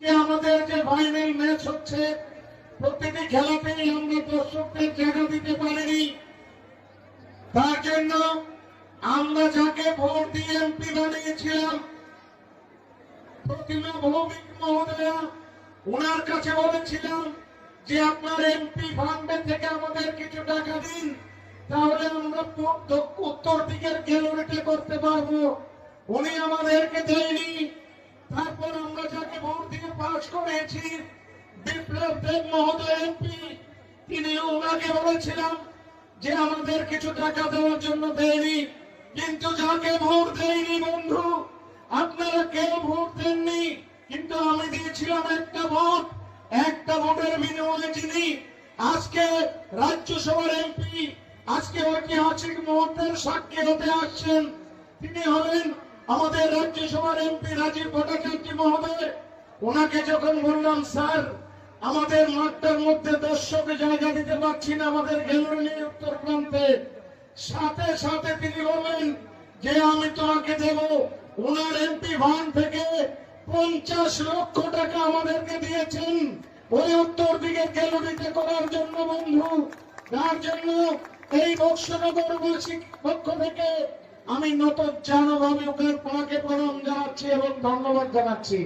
আমাদের যে final match হচ্ছে প্রতিটি খেলাতেই আমরা দর্শকদের জায়গা দিতে পারিনি। তার জন্য আমরা যাকে ভোট দিয়ে এমপি বানিয়েছিলাম, প্রতিমা ভৌমিক মহোদয়া, ওনার কাছে বলেছিলাম যে আপনার এমপি ফান্ডে থেকে আমাদের কিছু টাকা দিন, তাহলে আমরা উত্তর দিকের গ্যালারিতে করতে পারব। উনি আমাদেরকে দেয়নি তারপর আমরা যাকে ভোট পাশ করেছি। বিপ্লব দেব মহোদয় এমপি তিনি ওনাকে বলেছিলাম যে আমাদের কিছু টাকা দেওয়ার জন্য দেয়নি। কিন্তু যাকে ভোট দেয়নি বন্ধু, আপনারা কেউ ভোট দেননি। কিন্তু আমি দিয়েছিলাম একটা ভোট, একটা ভোটের বিনিময়ে যিনি আজকে রাজ্যসভার এমপি, আজকে ঐতিহাসিক মুহূর্তের সাক্ষী হতে আসছেন, তিনি হলেন আমাদের রাজ্যসভার এমপি রাজীব ভট্টাচার্য মহোদয়। ওনাকে যখন বললাম, স্যার, আমাদের মাঠটার মধ্যে দর্শকে জায়গা দিতে পারছি না, আমাদের গ্যালারি নেই উত্তর প্রান্তে। সাথে সাথে তিনি বললেন, যে আমি তোমাকে দেব, ওনার এমপি ভান থেকে পঞ্চাশ লক্ষ টাকা আমাদেরকে দিয়েছেন। ওই উত্তর দিকে গ্যালারিতে করার জন্য, বন্ধু, তার জন্য এই বক্সনগরবাসীর পক্ষ থেকে আমি নত জানভাবে ওকে ওনাকে প্রণাম জানাচ্ছি এবং ধন্যবাদ জানাচ্ছি।